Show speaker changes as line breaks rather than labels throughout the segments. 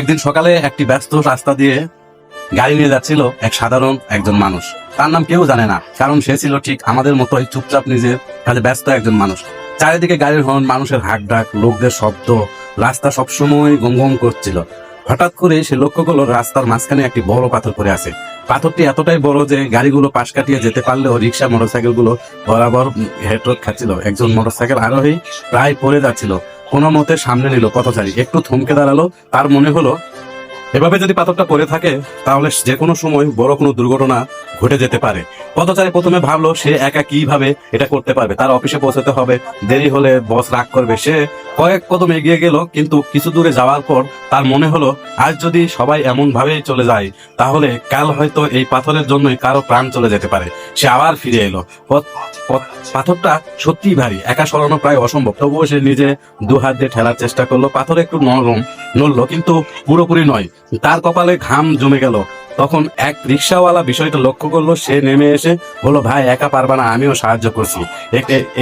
একদিন সকালে একটি ব্যস্ত রাস্তা দিয়ে গাড়ি নিয়ে যাচ্ছিল এক সাধারণ একজন মানুষ। তার নাম কেউ জানে না, কারণ সে ছিল ঠিক আমাদের মতোই চুপচাপ নিজের কাজে ব্যস্ত একজন মানুষ। চারিদিকে গাড়ির হর্ন, মানুষের হাক ডাক লোকদের শব্দ, রাস্তা সবসময় গম গম করছিল। হঠাৎ করে সে লক্ষ্য করল রাস্তার মাঝখানে একটি বড় পাথর পড়ে আছে। পাথরটি এতটাই বড় যে গাড়িগুলো পাশ কাটিয়ে যেতে পারলেও রিক্সা মোটরসাইকেলগুলো বরাবর হেডরোড খাচ্ছিল। একজন মোটরসাইকেল আরোহী প্রায় পড়ে যাচ্ছিল। কোনো মতে সামনে নিল পথচারী। একটু থমকে দাঁড়াল, তার মনে হলো, এভাবে যদি পাথরটা পড়ে থাকে, তাহলে যে কোনো সময় বড় কোনো দুর্ঘটনা ঘটে যেতে পারে। পথচারী প্রথমে ভাবলো, সে একা কীভাবে এটা করতে পারবে? তার অফিসে পৌঁছাতে হবে। দেরি হলে বস রাগ করবে। সে কয়েক কদম এগিয়ে গেল, কিন্তু কিছু দূরে যাওয়ার পর তার মনে হলো, আজ যদি সবাই এমন ভাবেই চলে যায়, তাহলে কাল হয়তো এই পাথরের জন্যই কারও প্রাণ চলে যেতে পারে। সে আবার ফিরে এলো। পাথরটা সত্যিই ভারী, একা সরানো প্রায় অসম্ভব। তবুও সে নিজে দু হাত দিয়ে ঠেলার চেষ্টা করল। পাথর একটু নরম নড়লো, কিন্তু পুরোপুরি নয়। তার কপালে ঘাম জমে গেল। তখন এক রিক্সাওয়ালা বিষয়টা লক্ষ্য করল, সে নেমে এসে বলল, ভাই, একা পারবা না, আমিও সাহায্য করছি।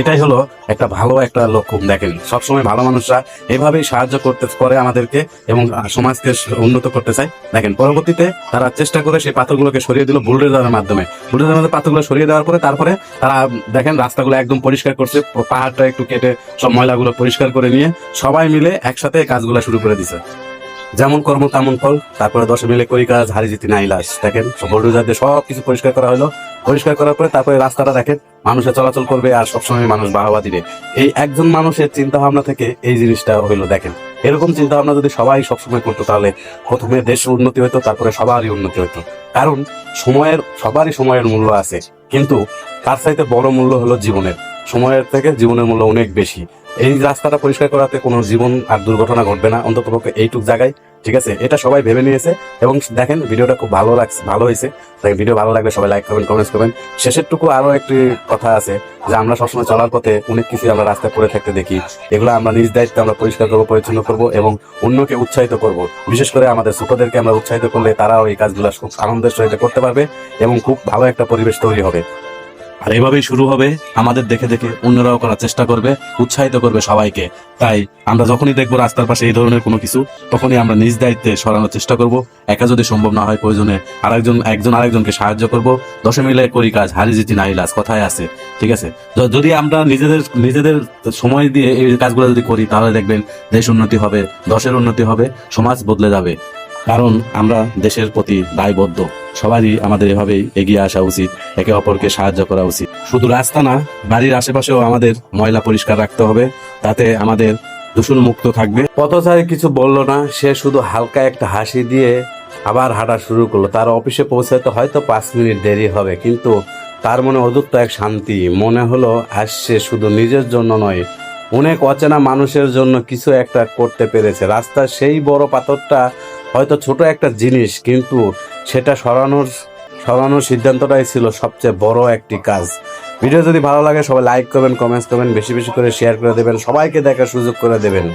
এটাই হলো একটা ভালো একটা লক্ষণ দেখেন। সবসময় ভালো মানুষরা এভাবেই সাহায্য করতে করে আমাদেরকে এবং সমাজকে উন্নত করতে চায়। দেখেন, পরবর্তীতে তারা চেষ্টা করে সেই পাথরগুলোকে সরিয়ে দিল বুলডোজারের মাধ্যমে। বুলডোজারের মাধ্যমে পাথরগুলো সরিয়ে দেওয়ার পরে তারপরে তারা, দেখেন, রাস্তাগুলো একদম পরিষ্কার করছে, পাহাড়টা একটু কেটে সব ময়লাগুলো পরিষ্কার করে নিয়ে সবাই মিলে একসাথে কাজগুলো শুরু করে দিছে। যেমন কর্ম তেমন ফল, তারপরে দশে মিলে করি কাজ হারি জিতি নাই লাশ দেখেন বুলডোজার সব কিছু পরিষ্কার করা হলো। পরিষ্কার করার পরে তারপরে রাস্তাটা দেখেন মানুষে চলাচল করবে আর সবসময় মানুষ বাহাবা দিবে। এই একজন মানুষের চিন্তা ভাবনা থেকে এই জিনিসটা হইল, দেখেন। এরকম চিন্তা ভাবনা যদি সবাই সবসময় করতো, তাহলে প্রথমে দেশ উন্নতি হতো তারপরে সবারই উন্নতি হতো কারণ সময়ের, সবারই সময়ের মূল্য আছে। কিন্তু তার চাইতে বড় মূল্য হলো জীবনের। সময়ের থেকে জীবনের মূল্য অনেক বেশি। এই রাস্তাটা পরিষ্কার করাতে কোনো জীবন আর দুর্ঘটনা ঘটবে না অন্তত পক্ষে এইটুক জায়গায়, ঠিক আছে? এটা সবাই ভেবে নিয়েছে এবং দেখেন, ভিডিওটা খুব ভালো লাগছে, ভালো হয়েছে। তাই ভিডিও ভালো লাগলে সবাই লাইক করবেন কমেন্টস করবেন। শেষের টুকু আরও একটি কথা আছে যে, আমরা সবসময় চলার পথে অনেক কিছু আমরা রাস্তায় পড়ে থাকতে দেখি। এগুলো আমরা নিজ দায়িত্বে আমরা পরিষ্কার করব, পরিচ্ছন্ন করব এবং অন্যকে উৎসাহিত করব। বিশেষ করে আমাদের ছোটদেরকে আমরা উৎসাহিত করলে তারাও এই কাজগুলো খুব আনন্দের সহিত করতে পারবে এবং খুব ভালো একটা পরিবেশ তৈরি হবে। আর এভাবেই শুরু হবে। আমাদের দেখে দেখে অন্যরাও করার চেষ্টা করবে, উৎসাহিত করবে সবাইকে। তাই আমরা যখনই দেখব রাস্তার পাশে এই ধরনের কোনো কিছু, তখনই আমরা নিজ দায়িত্বে সরানোর চেষ্টা করব। একা যদি সম্ভব না হয় প্রয়োজনে আরেকজন, একজন আরেকজনকে সাহায্য করব। দশে মিলে করি কাজ, হারি জিতি নাই লাজ কথায় আছে, ঠিক আছে? যদি আমরা নিজেদের নিজেদের সময় দিয়ে এই কাজগুলো যদি করি, তাহলে দেখবেন দেশ উন্নতি হবে, দশের উন্নতি হবে, সমাজ বদলে যাবে। কারণ আমরা দেশের প্রতি দায়বদ্ধ। সবারই আমাদের এভাবেই এগিয়ে আসা উচিত, একে অপরকে সাহায্য করা উচিত। শুধু রাস্তা না, বাড়ির আশেপাশেও আমাদের ময়লা পরিষ্কার রাখতে হবে, তাতে আমাদের দূষণ মুক্ত থাকবে। পথচারী কিছু বলল না, সে শুধু হালকা একটা হাসি দিয়ে আবার হাঁটা শুরু করল। তার অফিসে পৌঁছাতে হয়তো পাঁচ মিনিট দেরি হবে, কিন্তু তার মনে অদূরত এক শান্তি। মনে হলো আসছে শুধু নিজের জন্য নয়, অনেক অচেনা মানুষের জন্য কিছু একটা করতে পেরেছে। রাস্তার সেই বড় পাথরটা হয়তো ছোট একটা জিনিস, কিন্তু সেটা সরানোর সরানোর সিদ্ধান্তটাই ছিল সবচেয়ে বড় একটি কাজ। ভিডিও যদি ভালো লাগে, সবাই লাইক করবেন কমেন্টস করবেন, বেশি বেশি করে শেয়ার করে দেবেন, সবাইকে দেখার সুযোগ করে দেবেন।